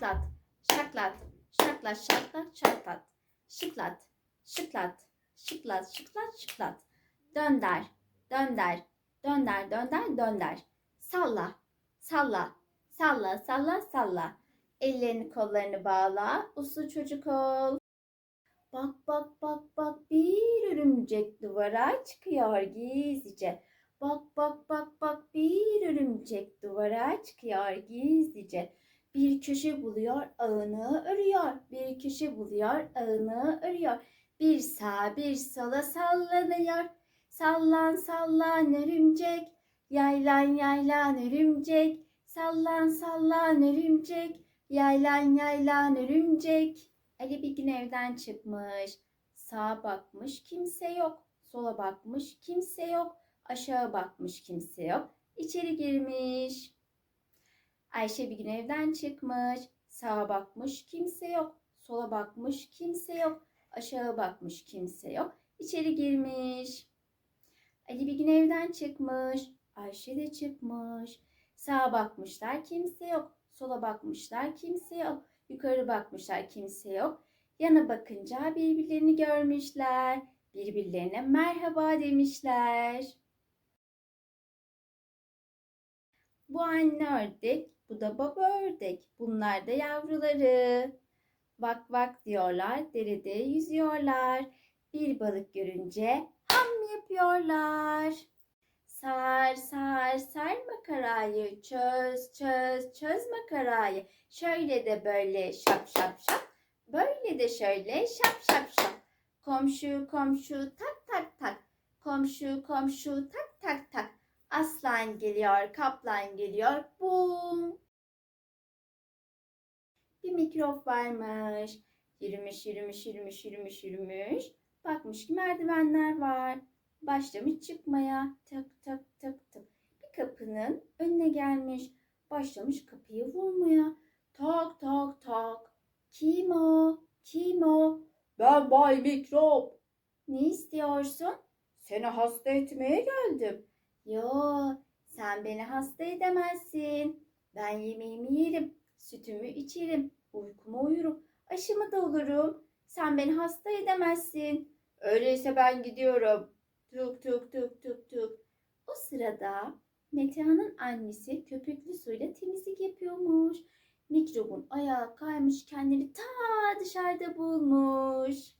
şaklat, şaklat, şaklat, şaklat, şaklat, şıklat, şıklat, şıklat, şıklat, şıklat, dönder, dönder, dönder, dönder, dönder, salla, salla, salla, salla, salla, ellerini kollarını bağla, uslu çocuk ol. Bak bak bak bak. Bir örümcek duvara çıkıyor gizlice. Bak bak bak bak. Bir örümcek duvara çıkıyor gizlice. Bir köşe buluyor ağını örüyor. Bir köşe buluyor ağını örüyor. Bir sağa bir sola sallanıyor. Sallan sallan örümcek. Yaylan yaylan örümcek. Sallan sallan örümcek. Yaylan yaylan örümcek. Ali bir gün evden çıkmış. Sağa bakmış kimse yok. Sola bakmış kimse yok. Aşağı bakmış kimse yok. İçeri girmiş. Ayşe bir gün evden çıkmış. Sağa bakmış kimse yok. Sola bakmış kimse yok. Aşağı bakmış kimse yok. İçeri girmiş. Ali bir gün evden çıkmış. Ayşe de çıkmış. Sağa bakmışlar kimse yok. Sola bakmışlar kimse yok. Yukarı bakmışlar kimse yok. Yana bakınca birbirlerini görmüşler. Birbirlerine merhaba demişler. Bu anne ördek, bu da baba ördek. Bunlar da yavruları. Vak vak diyorlar, derede yüzüyorlar. Bir balık görünce ham yapıyorlar. Sar sar sar makarayı, çöz çöz çöz makarayı. Şöyle de böyle şap şap şap, böyle de şöyle şap şap şap. Komşu komşu tak tak tak, komşu komşu tak tak tak. Aslan geliyor, kaplan geliyor, bum. Bir mikrop varmış. Yürümüş, yürümüş, yürümüş, yürümüş, yürümüş. Bakmış ki merdivenler var. Başlamış çıkmaya. Tık tık tık tık. Bir kapının önüne gelmiş. Başlamış kapıyı vurmaya. Tak tak tak. Kim o? Kim o? Ben Bay Mikrop. Ne istiyorsun? Seni hasta etmeye geldim. Yo, sen beni hasta edemezsin. Ben yemeğimi yerim, sütümü içerim, uykumu uyurum, aşımı da olurum. Sen beni hasta edemezsin. Öyleyse ben gidiyorum. Tuk tuk tuk tuk tuk. O sırada Metehan'ın annesi köpüklü suyla temizlik yapıyormuş. Mikrobun ayağı kaymış kendini ta dışarıda bulmuş.